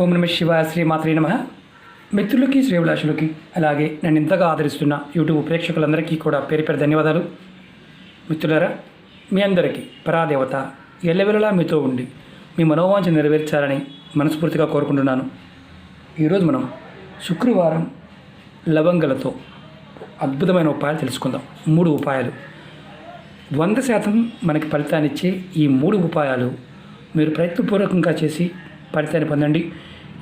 ఓం నమ శివ శ్రీ మాత్రే నమ. మిత్రులకి శ్రీవిలాసులకి అలాగే నన్ను ఇంతగా ఆదరిస్తున్న యూట్యూబ్ ప్రేక్షకులందరికీ కూడా పేరు పేరు ధన్యవాదాలు. మిత్రులారా మీ అందరికీ పరాదేవత ఎల్లవెల్లలా మీతో ఉండి మీ మనోవాంఛ నెరవేర్చాలని మనస్ఫూర్తిగా కోరుకుంటున్నాను. ఈరోజు మనం శుక్రవారం లవంగలతో అద్భుతమైన ఉపాయాలు తెలుసుకుందాం. మూడు ఉపాయాలు. వంద శాతం మనకి ఫలితాన్నిచ్చే ఈ మూడు ఉపాయాలు మీరు ప్రయత్నపూర్వకంగా చేసి ఫలితాన్ని పొందండి.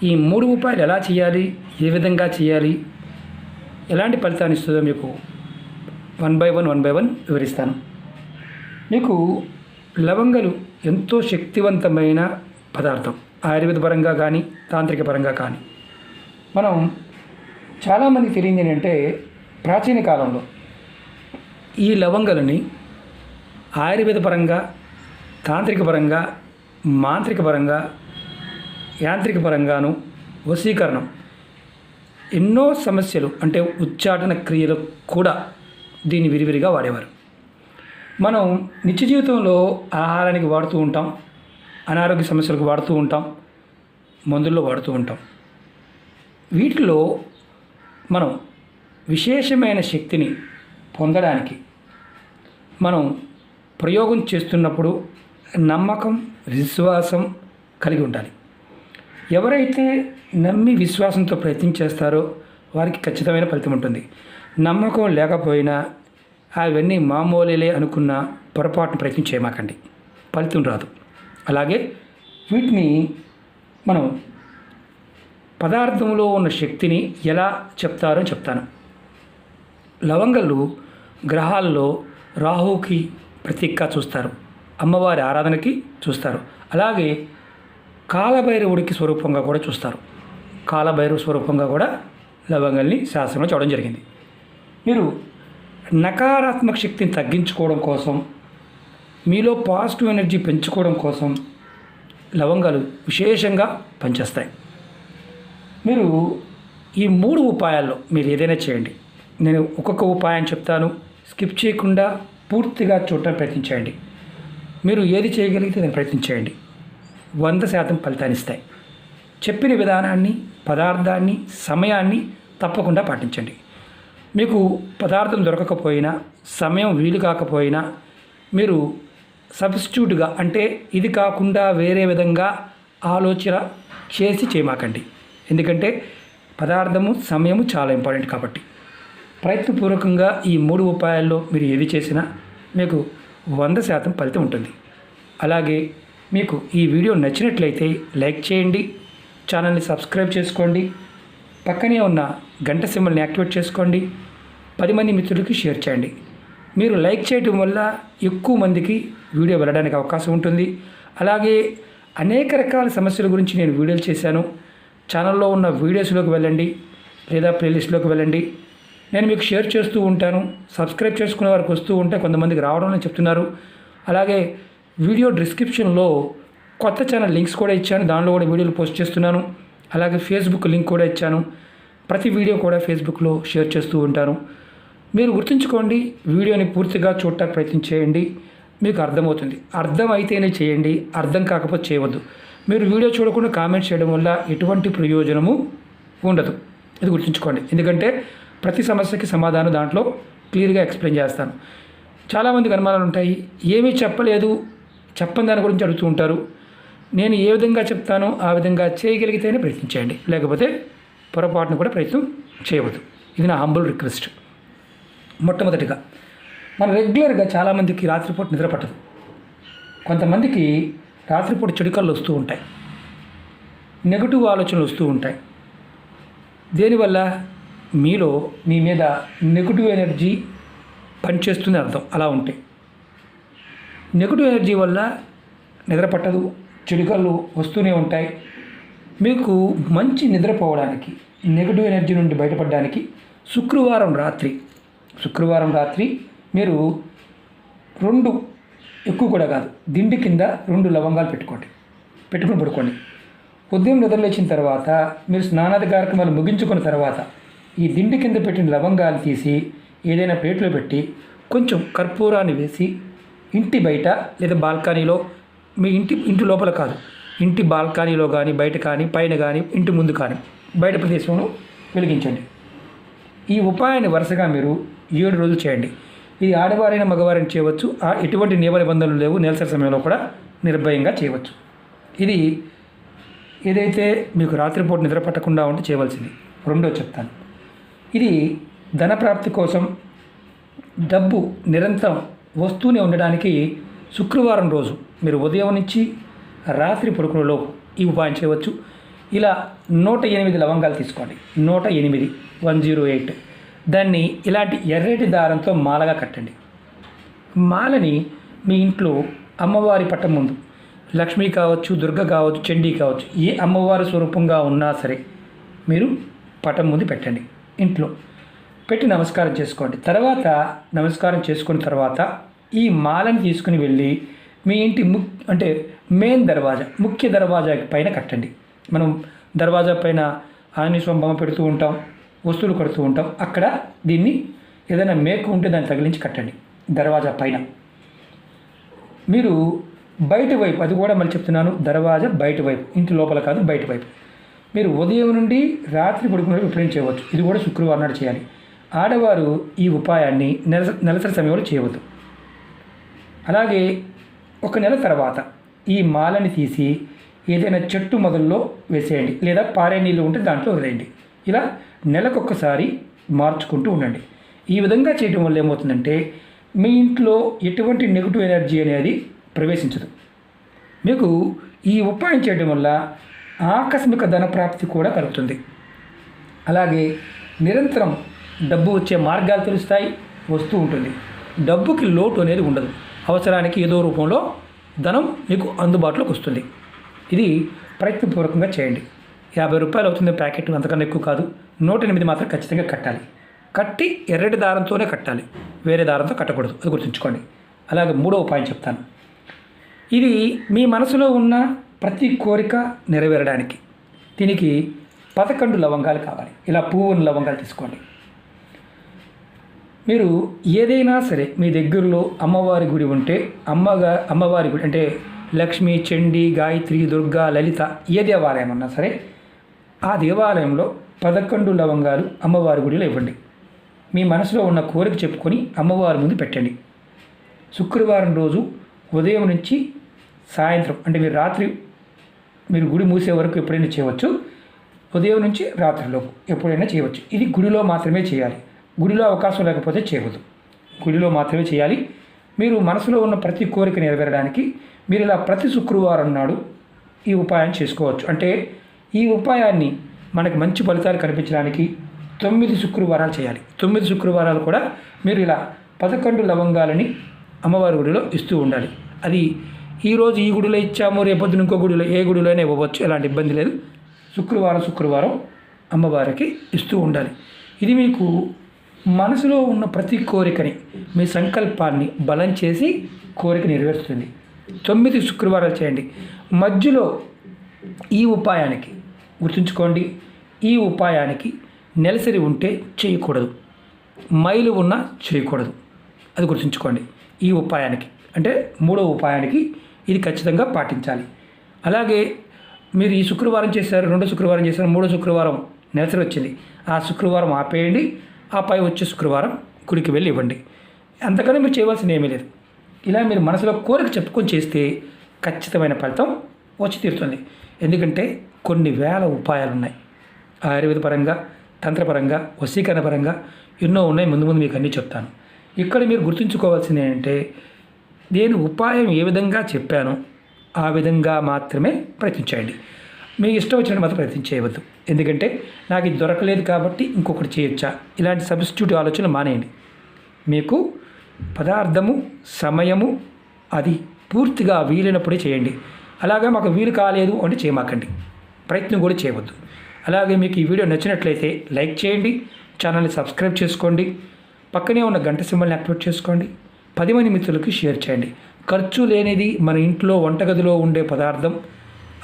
ఈ మూడు ఉపాయాలు ఎలా చేయాలి? ఏ విధంగా చేయాలి? ఎలాంటి ఫలితాన్ని ఇస్తుందో మీకు one by one one by one వివరిస్తాను. మీకు లవంగలు ఎంతో శక్తివంతమైన పదార్థం. ఆయుర్వేద పరంగా కానీ తాంత్రిక పరంగా కానీ. మనం చాలామందికి తెలియంది ఏంటంటే ప్రాచీన కాలంలో ఈ లవంగలని ఆయుర్వేద పరంగా తాంత్రిక పరంగా మాంత్రిక పరంగా యాంత్రిక పరంగాను వశీకరణం. ఎన్నో సమస్యలు అంటే ఉచ్చాటన క్రియలు కూడా దీన్ని విరివిరిగా వాడేవారు. మనం నిత్య జీవితంలో ఆహారానికి వాడుతూ ఉంటాం అనారోగ్య సమస్యలకు వాడుతూ ఉంటాం మందుల్లో వాడుతూ ఉంటాం. వీటిలో మనం విశేషమైన శక్తిని పొందడానికి మనం ప్రయోగం చేస్తున్నప్పుడు నమ్మకం విశ్వాసం కలిగి ఉండాలి. ఎవరైతే నమ్మి విశ్వాసంతో ప్రయత్నం చేస్తారో వారికి ఖచ్చితమైన ఫలితం ఉంటుంది. నమ్మకం లేకపోయినా అవన్నీ మామూలులే అనుకున్న పొరపాటును ప్రయత్నం చేయమాకండి. ఫలితం రాదు. అలాగే వీటిని మనం పదార్థంలో ఉన్న శక్తిని ఎలా చెప్తారో చెప్తాను. లవంగలు గ్రహాల్లో రాహుకి ప్రతీకగా చూస్తారు. అమ్మవారి ఆరాధనకి చూస్తారు. అలాగే కాలభైరవుడికి స్వరూపంగా కూడా చూస్తారు. కాలభైరవ స్వరూపంగా కూడా లవంగల్ని శాస్త్రంలో చూడడం జరిగింది. మీరు నకారాత్మక శక్తిని తగ్గించుకోవడం కోసం మీలో పాజిటివ్ ఎనర్జీ పెంచుకోవడం కోసం లవంగాలు విశేషంగా పనిచేస్తాయి. మీరు ఈ మూడు ఉపాయాల్లో మీరు ఏదైనా చేయండి. నేను ఒక్కొక్క ఉపాయం చెప్తాను. స్కిప్ చేయకుండా పూర్తిగా చూడటం ప్రయత్నించండి మీరు ఏది చేయగలిగితే దాన్ని ప్రయత్నించేయండి. వంద శాతం ఫలితాన్నిస్తాయి చెప్పిన విధానాన్ని పదార్థాన్ని సమయాన్ని తప్పకుండా పాటించండి. మీకు పదార్థం దొరకకపోయినా సమయం వీలు కాకపోయినా మీరు సబ్స్టిట్యూట్గా అంటే ఇది కాకుండా వేరే విధంగా ఆలోచన చేసి చేయమాకండి. ఎందుకంటే పదార్థము సమయము చాలా ఇంపార్టెంట్ కాబట్టి. ప్రయత్నపూర్వకంగా ఈ మూడు ఉపాయాల్లో మీరు ఏది చేసినా మీకు వంద శాతం ఫలితం ఉంటుంది. అలాగే మీకు ఈ వీడియో నచ్చినట్లయితే లైక్ చేయండి ఛానల్ని సబ్స్క్రైబ్ చేసుకోండి పక్కనే ఉన్న గంట సింబల్ని యాక్టివేట్ చేసుకోండి పది మంది మిత్రులకి షేర్ చేయండి. మీరు లైక్ చేయటం వల్ల ఎక్కువ మందికి వీడియో వెళ్ళడానికి అవకాశం ఉంటుంది. అలాగే అనేక రకాల సమస్యల గురించి నేను వీడియోలు చేశాను. ఛానల్లో ఉన్న వీడియోస్లోకి వెళ్ళండి లేదా ప్లేలిస్ట్లోకి వెళ్ళండి. నేను మీకు షేర్ చేస్తూ ఉంటాను. సబ్స్క్రైబ్ చేసుకునే వారికి వస్తూ ఉంటే కొంతమందికి రావడం చెప్తున్నారు. అలాగే వీడియో డిస్క్రిప్షన్లో కొత్త ఛానల్ లింక్స్ కూడా ఇచ్చాను. దానిలో కూడా వీడియోలు పోస్ట్ చేస్తున్నాను. అలాగే ఫేస్బుక్ లింక్ కూడా ఇచ్చాను. ప్రతి వీడియో కూడా ఫేస్బుక్లో షేర్ చేస్తూ ఉంటాను. మీరు గుర్తుంచుకోండి వీడియోని పూర్తిగా చూడటానికి ప్రయత్నం చేయండి. మీకు అర్థమవుతుంది. అర్థం అయితేనే చేయండి అర్థం కాకపోతే చేయవద్దు. మీరు వీడియో చూడకుండా కామెంట్ చేయడం వల్ల ఎటువంటి ప్రయోజనము ఉండదు. ఇది గుర్తుంచుకోండి. ఎందుకంటే ప్రతి సమస్యకి సమాధానం దాంట్లో క్లియర్గా ఎక్స్ప్లెయిన్ చేస్తాను. చాలామందికి అనుమానాలు ఉంటాయి. ఏమీ చెప్పలేదు చెప్పని దాని గురించి అడుగుతూ ఉంటారు. నేను ఏ విధంగా చెప్తానో ఆ విధంగా చేయగలిగితేనే ప్రయత్నించండి లేకపోతే పొరపాటును కూడా ప్రయత్నం చేయవద్దు. ఇది నా హంబుల్ రిక్వెస్ట్ మొట్టమొదటిగా మన రెగ్యులర్గా చాలామందికి రాత్రిపూట నిద్ర పట్టదు. కొంతమందికి రాత్రిపూట చెడుకళ్ళు వస్తూ ఉంటాయి. నెగటివ్ ఆలోచనలు వస్తూ ఉంటాయి. దేనివల్ల? మీలో మీ మీద నెగటివ్ ఎనర్జీ పనిచేస్తుంది అర్థం. అలా ఉంటే. నెగటివ్ ఎనర్జీ వల్ల నిద్ర పట్టదు చెడుకళ్ళు వస్తూనే ఉంటాయి. మీకు మంచి నిద్రపోవడానికి నెగటివ్ ఎనర్జీ నుండి బయటపడడానికి శుక్రవారం రాత్రి. శుక్రవారం రాత్రి మీరు రెండు ఎక్కువ కూడా కాదు దిండి కింద రెండు లవంగాలు పెట్టుకోండి. పెట్టుకుని పడుకోండి. ఉదయం నిద్రలేచిన తర్వాత మీరు స్నానాది కార్యక్రమాలు ముగించుకున్న తర్వాత ఈ దిండి కింద పెట్టిన లవంగాలు తీసి ఏదైనా ప్లేట్లో పెట్టి కొంచెం కర్పూరాన్ని వేసి ఇంటి బయట లేదా బాల్కనీలో మీ ఇంటి ఇంటి లోపల కాదు. ఇంటి బాల్కనీలో కానీ బయట కానీ పైన కానీ ఇంటి ముందు కానీ బయట ప్రదేశంలో వెలిగించండి. ఈ ఉపాయాన్ని వరుసగా మీరు ఏడు రోజులు చేయండి. ఇది ఆడవారైన మగవారిని చేయవచ్చు. ఆ ఎటువంటి నియమ నిబంధనలు లేవు. నెలసరి సమయంలో కూడా నిర్భయంగా చేయవచ్చు. ఇది ఏదైతే మీకు రాత్రిపూట నిద్ర పట్టకుండా ఉంటే చేయవలసింది. రెండో చెప్తాను. ఇది ధనప్రాప్తి కోసం డబ్బు నిరంతరం వస్తూనే ఉండడానికి శుక్రవారం రోజు మీరు ఉదయం నుంచి రాత్రి పడుకునేలోపు ఈ ఉపాయం చేయవచ్చు. ఇలా నూట ఎనిమిది లవంగాలు తీసుకోండి. నూట ఎనిమిది వన్ జీరో ఎయిట్. దాన్ని ఇలాంటి ఎర్రటి దారంతో మాలగా కట్టండి. మాలని మీ ఇంట్లో అమ్మవారి పట్టం ముందు లక్ష్మి కావచ్చు దుర్గ కావచ్చు చండీ కావచ్చు ఏ అమ్మవారి స్వరూపంగా ఉన్నా సరే మీరు పటం ముందు పెట్టండి. ఇంట్లో పెట్టి నమస్కారం చేసుకోండి. తర్వాత నమస్కారం చేసుకున్న తర్వాత ఈ మాలని తీసుకుని వెళ్ళి మీ ఇంటి ము అంటే మెయిన్ దర్వాజా ముఖ్య దర్వాజా పైన కట్టండి. మనం దర్వాజా పైన ఆంజనేయ స్వామి బొమ్మ పెడుతూ ఉంటాం వస్తువులు కడుతూ ఉంటాం. అక్కడ దీన్ని ఏదైనా మేకు ఉంటే దాన్ని తగిలించి కట్టండి దర్వాజా పైన. మీరు బయట వైపు అది కూడా మళ్ళీ చెప్తున్నాను దర్వాజా బయట వైపు ఇంటి లోపల కాదు బయట వైపు. మీరు ఉదయం నుండి రాత్రి పడుకునే ఎప్పుడైనా చేయవచ్చు. ఇది కూడా శుక్రవారం నాడు చేయాలి. ఆడవారు ఈ ఉపాయాన్ని నెల నెలసరి సమయంలో చేయవద్దు. అలాగే ఒక నెల తర్వాత ఈ మాలని తీసి ఏదైనా చెట్టు మొదల్లో వేసేయండి లేదా పారే నీళ్ళు ఉంటే దాంట్లో వదిలేయండి. ఇలా నెలకొకసారి మార్చుకుంటూ ఉండండి. ఈ విధంగా చేయడం వల్ల ఏమవుతుందంటే మీ ఇంట్లో ఎటువంటి నెగిటివ్ ఎనర్జీ అనేది ప్రవేశించదు. మీకు ఈ ఉపాయం చేయడం వల్ల ఆకస్మిక ధన ప్రాప్తి కూడా కలుగుతుంది. అలాగే నిరంతరం డబ్బు వచ్చే మార్గాలు తెలుస్తాయి వస్తూ ఉంటుంది. డబ్బుకి లోటు అనేది ఉండదు. అవసరానికి ఏదో రూపంలో ధనం మీకు అందుబాటులోకి వస్తుంది. ఇది ప్రయత్నపూర్వకంగా చేయండి. యాభై రూపాయలు అవుతుంది ప్యాకెట్ అంతకన్నా ఎక్కువ కాదు నూట ఎనిమిది మాత్రం ఖచ్చితంగా కట్టాలి. కట్టి ఎర్రటి దారంతోనే కట్టాలి. వేరే దారంతో కట్టకూడదు. అది గుర్తుంచుకోండి. అలాగే మూడో ఉపాయం చెప్తాను. ఇది మీ మనసులో ఉన్న ప్రతి కోరిక నెరవేరడానికి. దీనికి పదకొండు లవంగాలు కావాలి. ఇలా పువ్వుని లవంగాలు తీసుకోండి. మీరు ఏదైనా సరే మీ దగ్గరలో అమ్మవారి గుడి ఉంటే అమ్మగా అమ్మవారి గుడి అంటే లక్ష్మి చండి గాయత్రి దుర్గా లలిత ఏ దేవాలయం ఉన్నా సరే ఆ దేవాలయంలో పదకొండు లవంగాలు అమ్మవారి గుడిలో ఇవ్వండి. మీ మనసులో ఉన్న కోరిక చెప్పుకొని అమ్మవారి ముందు పెట్టండి. శుక్రవారం రోజు ఉదయం నుంచి సాయంత్రం అంటే మీరు రాత్రి మీరు గుడి మూసే వరకు ఎప్పుడైనా చేయవచ్చు. ఉదయం నుంచి రాత్రిలోపు ఎప్పుడైనా చేయవచ్చు. ఇది గుడిలో మాత్రమే చేయాలి. గుడిలో అవకాశం లేకపోతే చేయవద్దు. గుడిలో మాత్రమే చేయాలి. మీరు మనసులో ఉన్న ప్రతి కోరిక నెరవేరడానికి మీరు ఇలా ప్రతి శుక్రవారం నాడు ఈ ఉపాయం చేసుకోవచ్చు. అంటే ఈ ఉపాయాన్ని మనకి మంచి ఫలితాలు కనిపించడానికి తొమ్మిది శుక్రవారాలు చేయాలి. తొమ్మిది శుక్రవారాలు కూడా మీరు ఇలా పదకొండు లవంగాలని అమ్మవారి గుడిలో ఇస్తూ ఉండాలి. అది ఈరోజు ఈ గుడిలో ఇచ్చాము రేపొద్దున ఇంకో గుడిలో ఏ గుడిలో అయినా ఇవ్వవచ్చు. ఎలాంటి ఇబ్బంది లేదు. శుక్రవారం శుక్రవారం అమ్మవారికి ఇస్తూ ఉండాలి. ఇది మీకు మనసులో ఉన్న ప్రతి కోరికని మీ సంకల్పాన్ని బలం చేసి కోరిక నెరవేరుస్తుంది. తొమ్మిది శుక్రవారాలు చేయండి. మధ్యలో ఈ ఉపాయానికి గుర్తుంచుకోండి. ఈ ఉపాయానికి నెలసరి ఉంటే చేయకూడదు. మైలు ఉన్నా చేయకూడదు. అది గుర్తుంచుకోండి. ఈ ఉపాయానికి అంటే మూడో ఉపాయానికి ఇది ఖచ్చితంగా పాటించాలి. అలాగే మీరు ఈ శుక్రవారం చేశారు రెండో శుక్రవారం చేశారు మూడో శుక్రవారం నెలసరి వచ్చింది. ఆ శుక్రవారం ఆపేయండి. ఆ పై వచ్చే శుక్రవారం గుడికి వెళ్ళి ఇవ్వండి. అంతకన్నా మీరు చేయవలసింది ఏమీ లేదు. ఇలా మీరు మనసులో కోరిక చెప్పుకొని చేస్తే ఖచ్చితమైన ఫలితం వచ్చి తీరుతుంది. ఎందుకంటే కొన్ని వేల ఉపాయాలు ఉన్నాయి ఆయుర్వేద పరంగా తంత్రపరంగా వశీకరణ పరంగా ఎన్నో ఉన్నాయి. ముందు ముందు మీకు అన్నీ చెప్తాను. ఇక్కడ మీరు గుర్తుంచుకోవాల్సింది ఏంటంటే నేను ఉపాయం ఏ విధంగా చెప్పానో ఆ విధంగా మాత్రమే ప్రయత్నించండి మీకు ఇష్టం వచ్చినట్టు మాత్రం ప్రయత్నం చేయవద్దు. ఎందుకంటే నాకు ఇది దొరకలేదు కాబట్టి ఇంకొకటి చేయొచ్చా? ఇలాంటి సబ్స్టిట్యూట్ ఆలోచన మానేయండి. మీకు పదార్థము సమయము అది పూర్తిగా వీలైనప్పుడే చేయండి. అలాగే మాకు వీలు కాలేదు అంటే చేయమాకండి. ప్రయత్నం కూడా చేయవద్దు. అలాగే మీకు ఈ వీడియో నచ్చినట్లయితే లైక్ చేయండి ఛానల్ని సబ్స్క్రైబ్ చేసుకోండి పక్కనే ఉన్న గంట సింబల్ని యాక్టివేట్ చేసుకోండి పది మంది మిత్రులకి షేర్ చేయండి. ఖర్చు లేనిది మన ఇంట్లో వంటగదిలో ఉండే పదార్థం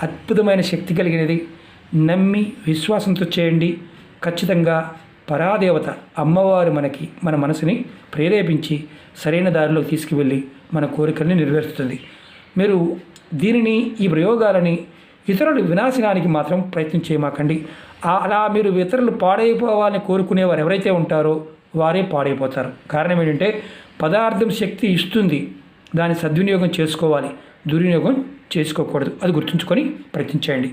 అద్భుతమైన శక్తి కలిగినది. నమ్మి విశ్వాసంతో చేయండి. ఖచ్చితంగా పరాదేవత అమ్మవారు మనకి మన మనసుని ప్రేరేపించి సరైన దారిలోకి తీసుకువెళ్ళి మన కోరికల్ని నెరవేరుస్తుంది. మీరు దీనిని ఈ ప్రయోగాలని ఇతరులు వినాశనానికి మాత్రం ప్రయత్నం చేయమాకండి. అలా మీరు ఇతరులు పాడైపోవాలని కోరుకునేవారు ఎవరైతే ఉంటారో వారే పాడైపోతారు. కారణం ఏంటంటే పదార్థం శక్తి ఇస్తుంది. దాన్ని సద్వినియోగం చేసుకోవాలి. దుర్వినియోగం చేసుకోకూడదు. అది గుర్తుంచుకొని ప్రయత్నించండి.